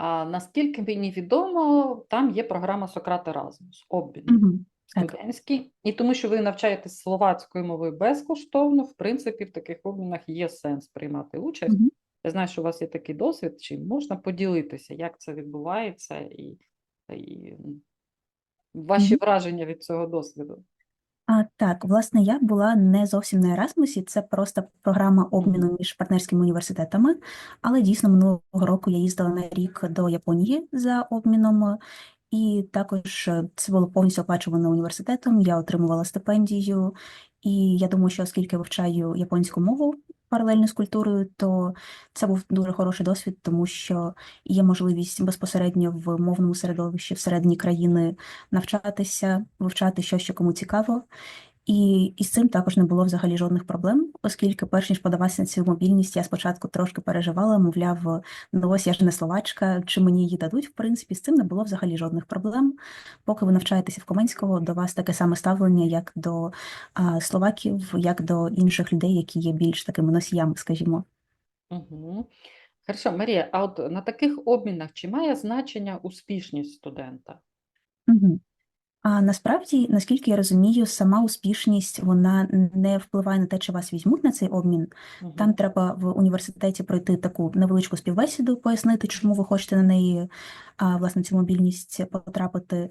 А наскільки мені відомо, там є програма Сократ Еразмус, обмін. Студентський. І тому, що ви навчаєтесь словацькою мовою безкоштовно, в принципі, в таких обмінах є сенс приймати участь. Я знаю, що у вас є такий досвід, чи можна поділитися, як це відбувається, і, і ваші враження від цього досвіду. А, так, власне, я була не зовсім на Еразмусі, це просто програма обміну між партнерськими університетами. Але дійсно минулого року я їздила на рік до Японії за обміном, і також е, це було повністю оплачувано університетом. Я отримувала стипендію, і я думаю, що оскільки вивчаю японську мову паралельно з культурою, то це був дуже хороший досвід, тому що є можливість безпосередньо в мовному середовищі всередині країни навчатися, вивчати щось, що кому цікаво. І, і з цим також не було взагалі жодних проблем, оскільки перш ніж подаватися на цю мобільність, я спочатку трошки переживала, мовляв, ну ось я ж не словачка, чи мені її дадуть. В принципі, з цим не було взагалі жодних проблем. Поки ви навчаєтеся в Коменського, до вас таке саме ставлення, як до а, словаків, як до інших людей, які є більш такими носіями, скажімо. Угу. Хорошо, Марія, а от на таких обмінах чи має значення успішність студента? Угу. А насправді, наскільки я розумію, сама успішність вона не впливає на те, чи вас візьмуть на цей обмін. Там треба в університеті пройти таку невеличку співбесіду, пояснити, чому ви хочете на неї, а, власне, цю мобільність потрапити.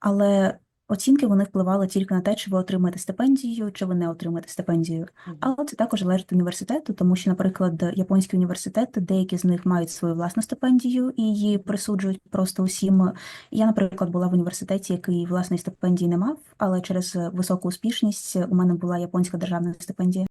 Але оцінки вони впливали тільки на те, чи ви отримаєте стипендію, чи ви не отримаєте стипендію. Але це також залежить університету, тому що, наприклад, японські університети, деякі з них мають свою власну стипендію і її присуджують просто усім. Я, наприклад, була в університеті, який власної стипендії не мав, але через високу успішність у мене була японська державна стипендія.